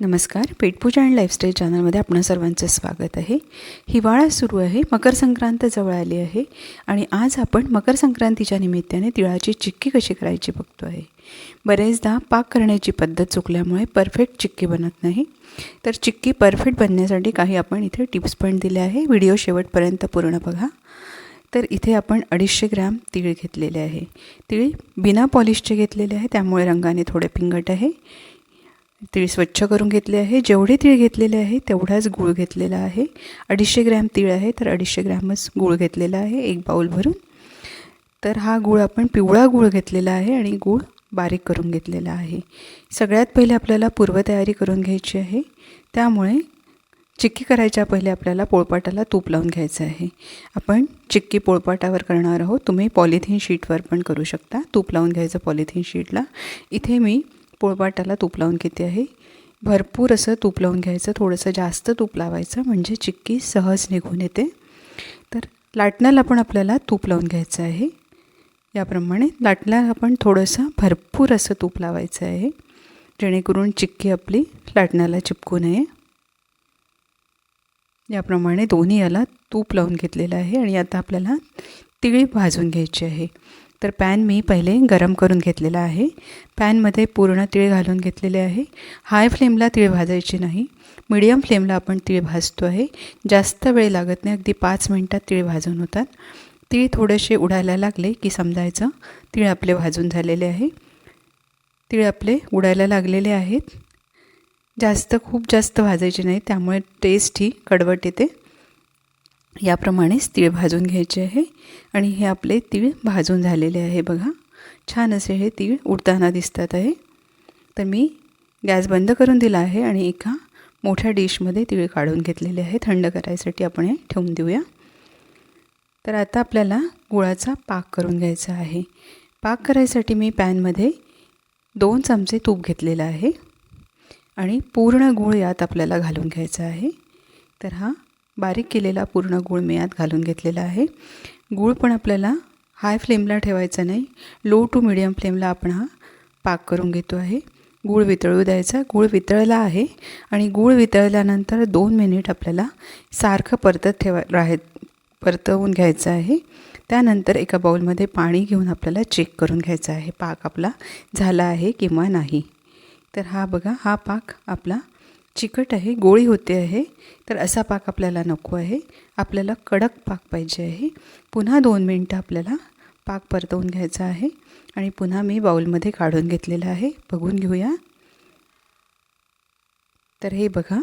नमस्कार पेटपूजा and lifestyle चॅनलमध्ये आपणा सर्वांचं स्वागत आहे. हिवाळा सुरू आहे मकर संक्रांत जवळ आली आहे आणि आज आपण मकर संक्रांतीच्या निमित्ताने तिळाची चिक्की कशी करायची बघतो आहे. बरेचदा पाक करण्याची पद्धत चुकल्यामुळे परफेक्ट चिक्की बनत नाही. तर चिक्की परफेक्ट बनण्यासाठी काही आपण इथे टिप्स पण दिले आहे व्हिडिओ शेवटपर्यंत पूर्ण बघा. तर इथे आपण अडीचशे ग्रॅम तीळ घेतलेले आहे. तीळ बिना पॉलिशचे घेतलेले आहे त्यामुळे रंगाने थोडे पिंगट आहे. तीळ स्वच्छ करून घेतले आहे. जेवढे तीळ घेतलेले आहे तेवढाच गूळ घेतलेला आहे. अडीचशे ग्रॅम तीळ आहे तर अडीचशे ग्रॅमच गूळ घेतलेला आहे एक बाऊल भरून. तर हा गूळ आपण पिवळा गूळ घेतलेला आहे आणि गूळ बारीक करून घेतलेला आहे. सगळ्यात पहिले आपल्याला पूर्वतयारी करून घ्यायची आहे. त्यामुळे चिक्की करायच्या पहिले आपल्याला पोळपाटाला तूप लावून घ्यायचं आहे. आपण चिक्की पोळपाटावर करणार आहोत. तुम्ही पॉलिथिन शीटवर पण करू शकता. तूप लावून घ्यायचं पॉलिथिन शीटला. इथे मी पोळपाटाला तूप लावून घेते आहे. भरपूर असं तूप लावून घ्यायचं थोडंसं जास्त तूप लावायचं म्हणजे चिक्की सहज निघून येते. तर लाटण्याला पण आपल्याला तूप लावून घ्यायचं आहे. याप्रमाणे लाटण्याला आपण थोडंसं भरपूर असं तूप लावायचं आहे जेणेकरून चिक्की आपली लाटण्याला चिपकू नये. याप्रमाणे दोन्ही याला तूप लावून घेतलेलं आहे आणि आता आपल्याला तिळी भाजून घ्यायची आहे. तर पॅन मी पहिले गरम करून घेतलेला आहे. पॅनमध्ये पूर्ण तीळ घालून घेतलेले आहे. हाय फ्लेमला तीळ भाजायची नाही. मीडियम फ्लेमला आपण तीळ भाजतो आहे. जास्त वेळ लागत नाही. अगदी पाच मिनटात तीळ भाजून होतात. तीळ थोडेसे उडायला लागले की समजायचं. तीळ आपले भाजून झालेले आहे. तीळ आपले उडायला लागलेले आहेत. जास्त खूप जास्त भाजायचे नाही. त्यामुळे टेस्ट ही कडवट येते. याप्रमाणेच तीळ भाजून घ्यायचे आहे. आणि हे आपले तीळ भाजून झालेले आहे बघा. छान असे हे तीळ उडताना दिसतात आहे. तर मी गॅस बंद करून दिला आहे आणि एका मोठ्या डिशमध्ये तीळ काढून घेतलेले आहे. थंड करायसाठी आपण हे ठेवून देऊया. तर आता आपल्याला गुळाचा पाक करून घ्यायचा आहे. पाक करायसाठी मी पॅनमध्ये दोन चमचे तूप घेतलेलं आहे. आणि पूर्ण गूळ यात आपल्याला घालून घ्यायचा आहे. तर हा बारीक केलेला पूर्ण गूळ मी घालून घेतलेला आहे. गूळ पण आपल्याला हाय फ्लेमला ठेवायचा नाही. लो टू मिडियम फ्लेमला आपण हा पाक करून घेतो आहे. गूळ वितळू द्यायचा. गूळ वितळला आहे आणि गूळ वितळल्यानंतर दोन मिनिट आपल्याला सारखं परतत ठेवा राह परतवून घ्यायचं आहे. त्यानंतर एका बाऊलमध्ये पाणी घेऊन आपल्याला चेक करून घ्यायचा आहे. पाक आपला झाला आहे किंवा नाही. तर हा बघा हा पाक आपला चिकट आहे गोळी होते आहे तर असा पाक आपल्याला नको आहे. आपल्याला कडक पाक पाहिजे आहे. पुन्हा दोन मिनटं आपल्याला पाक परतवून घ्यायचा आहे आणि पुन्हा मी बाऊलमध्ये काढून घेतलेला आहे. बघून घेऊया. तर हे बघा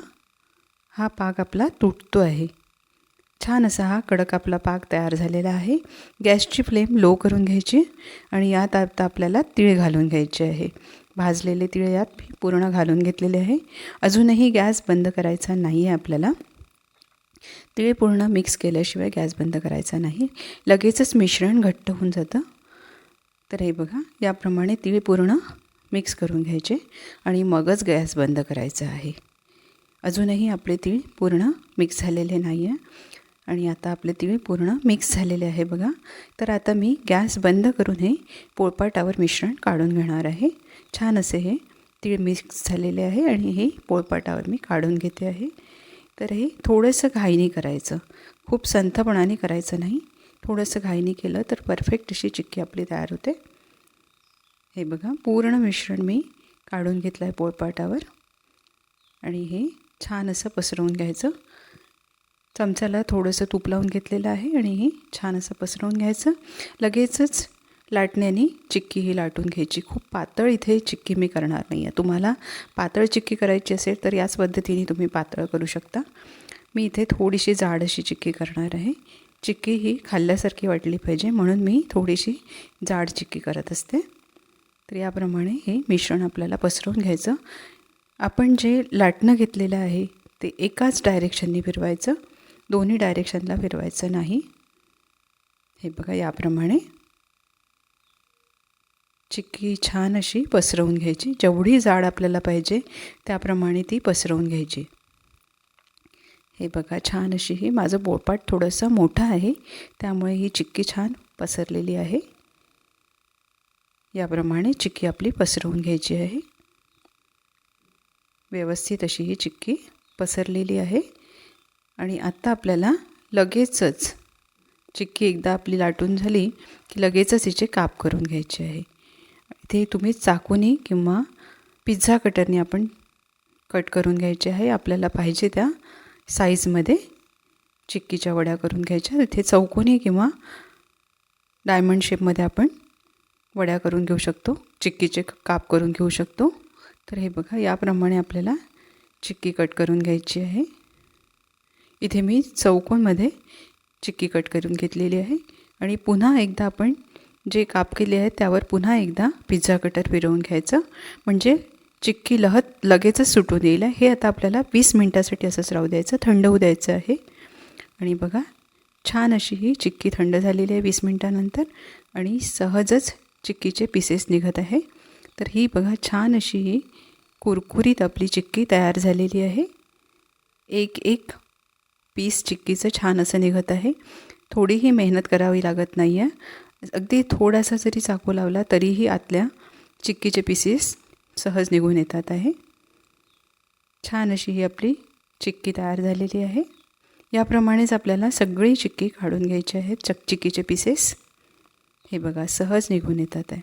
हा पाक आपला तुटतो आहे. छान असा हा कडक आपला पाक तयार झालेला आहे. गॅसची फ्लेम लो करून घ्यायची आणि यात आता आपल्याला तीळ घालून घ्यायचे आहे. भाजलेले तिळे यात पूर्ण घालून घेतलेले आहे. अजूनही गॅस बंद करायचा नाही आहे आपल्याला. तिळे पूर्ण मिक्स केल्याशिवाय गॅस बंद करायचा नाही. लगेचच मिश्रण घट्ट होऊन जातं. तर हे बघा याप्रमाणे तिळे पूर्ण मिक्स करून घ्यायचे आणि मगच गॅस बंद करायचा आहे. अजूनही आपले तीळ पूर्ण मिक्स झालेले नाही आहे आणि आता आपले तिळ पूर्ण मिक्स झालेले आहे बघा. तर आता मी गॅस बंद करून हे पोळपाटावर मिश्रण काढून घेणार आहे. छान असे हे तीळ मिक्स झालेले आहे आणि हे पोळपाटावर मी काढून घेते आहे. तर हे थोडंसं घाईने करायचं. खूप संथपणाने करायचं नाही. थोडंसं घाईने केलं तर परफेक्ट अशी चिक्की आपली तयार होते. हे बघा पूर्ण मिश्रण मी काढून घेतलं आहे पोळपाटावर. आणि हे छान असं पसरवून घ्यायचं. चमच्याला थोडंसं तूप लावून घेतलेलं आहे आणि ही छान असं पसरवून घ्यायचं. लगेचच लाटण्याने चिक्की ही लाटून घ्यायची. खूप पातळ इथे चिक्की मी करणार नाही आहे तुम्हाला पातळ चिक्की करायची असेल तर याच पद्धतीने तुम्ही पातळ करू शकता. मी इथे थोडीशी जाड अशी चिक्की करणार आहे. चिक्की ही खाल्ल्यासारखी वाटली पाहिजे म्हणून मी थोडीशी जाड चिक्की करत असते. तर याप्रमाणे हे मिश्रण आपल्याला पसरवून घ्यायचं. आपण जे लाटणं घेतलेलं आहे ते एकाच डायरेक्शननी फिरवायचं. दोन्ही डायरेक्शनला फिरवायचं नाही. हे बघा याप्रमाणे. चिक्की छान अशी पसरवून घ्यायची. जेवढी जाड आपल्याला पाहिजे त्याप्रमाणे ती पसरवून घ्यायची. हे बघा छान अशी ही माझं बोळपाट थोडंसं मोठं आहे. त्यामुळे ही चिक्की छान पसरलेली आहे. याप्रमाणे चिक्की आपली पसरवून घ्यायची आहे. व्यवस्थित अशी ही चिक्की पसरलेली आहे. आणि आत्ता आपल्याला लगेचच चिक्की एकदा आपली लाटून झाली की लगेचच हिचे काप करून घ्यायचे आहे. इथे तुम्ही चाकूनी किंवा पिझ्झा कटरने आपण कट करून घ्यायचे आहे. आपल्याला पाहिजे त्या साईजमध्ये चिक्कीच्या वड्या करून घ्यायच्या. इथे चौकोनी किंवा डायमंड शेपमध्ये आपण वड्या करून घेऊ शकतो. चिक्कीचे काप करून घेऊ शकतो. तर हे बघा याप्रमाणे आपल्याला चिक्की कट करून घ्यायची आहे. इथे मी चौकोनमध्ये चिक्की कट करून घेतलेली आहे. आणि पुन्हा एकदा आपण जे काप केले आहे त्यावर पुन्हा एकदा पिझ्झा कटर फिरवून घ्यायचं. म्हणजे चिक्की लहत लगेचच सुटून येईल. हे आता आपल्याला वीस मिनटासाठी असंच राहू द्यायचं. थंड होऊ द्यायचं आहे. आणि बघा छान अशी ही चिक्की थंड झालेली आहे वीस मिनटानंतर. आणि सहजच चिक्कीचे पीसेस निघत आहे. तर ही बघा छान अशी ही कुरकुरीत आपली चिक्की तयार झालेली आहे. एक एक पीस चिक्कीचं छान असं निघत आहे. थोडीही मेहनत करावी लागत नाही आहे अगदी थोडासा जरी चाकू लावला तरीही आतल्या चिक्कीचे पीसेस सहज निघून येतात आहे. छान अशी ही आपली चिक्की तयार झालेली आहे. याप्रमाणेच आपल्याला सगळी चिक्की काढून घ्यायची आहे चकचिक्कीचे पीसेस हे बघा सहज निघून येतात आहे.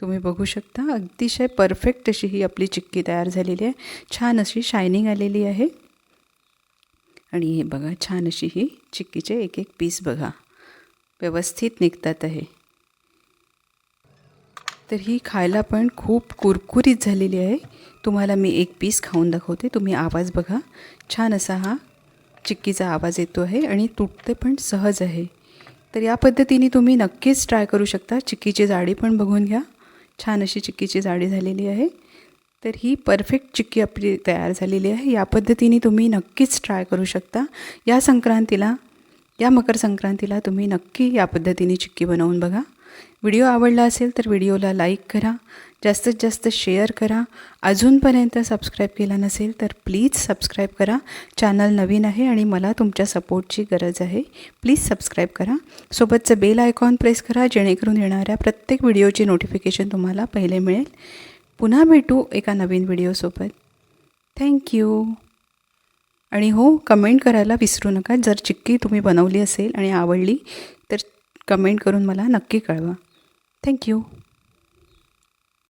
तुम्ही बघू शकता अतिशय परफेक्ट अशी ही आपली चिक्की तयार झालेली आहे. छान अशी शायनिंग आलेली आहे. आणि हे बघा छान अशी ही चिक्कीचे एक एक पीस बघा. व्यवस्थित निघतात आहे. तर ही खायला पण खूप कुरकुरीत झालेली आहे. तुम्हाला मी एक पीस खाऊन दाखवते. तुम्ही आवाज बघा. छान असा हा चिक्कीचा आवाज येतो आहे आणि तुटते पण सहज आहे. तर या पद्धतीने तुम्ही नक्कीच ट्राय करू शकता. चिक्कीची जाडी पण बघून घ्या. छान अशी चिक्कीची जाडी झालेली आहे. तर ही परफेक्ट चिक्की आपली तयार झालेली आहे. या पद्धतीने तुम्ही नक्कीच ट्राय करू शकता. या संक्रांतीला या मकर संक्रांतीला तुम्ही नक्की या पद्धतीने चिक्की बनवून बघा. व्हिडिओ आवडला असेल तर व्हिडिओला लाईक करा. जास्तीत जास्त शेअर करा. अजूनपर्यंत सबस्क्राईब केला नसेल तर प्लीज सबस्क्राईब करा. चॅनल नवीन आहे आणि मला तुमच्या सपोर्टची गरज आहे. प्लीज सबस्क्राईब करा. सोबतचं बेल आयकॉन प्रेस करा जेणेकरून येणाऱ्या प्रत्येक व्हिडिओची नोटिफिकेशन तुम्हाला पहिले मिळेल. पुन्हा भेटू एका नवीन व्हिडिओसोबत. थँक्यू आणि हो कमेंट करायला विसरू नका. जर चिक्की तुम्ही बनवली असेल आणि आवडली तर कमेंट करून मला नक्की कळवा. थँक्यू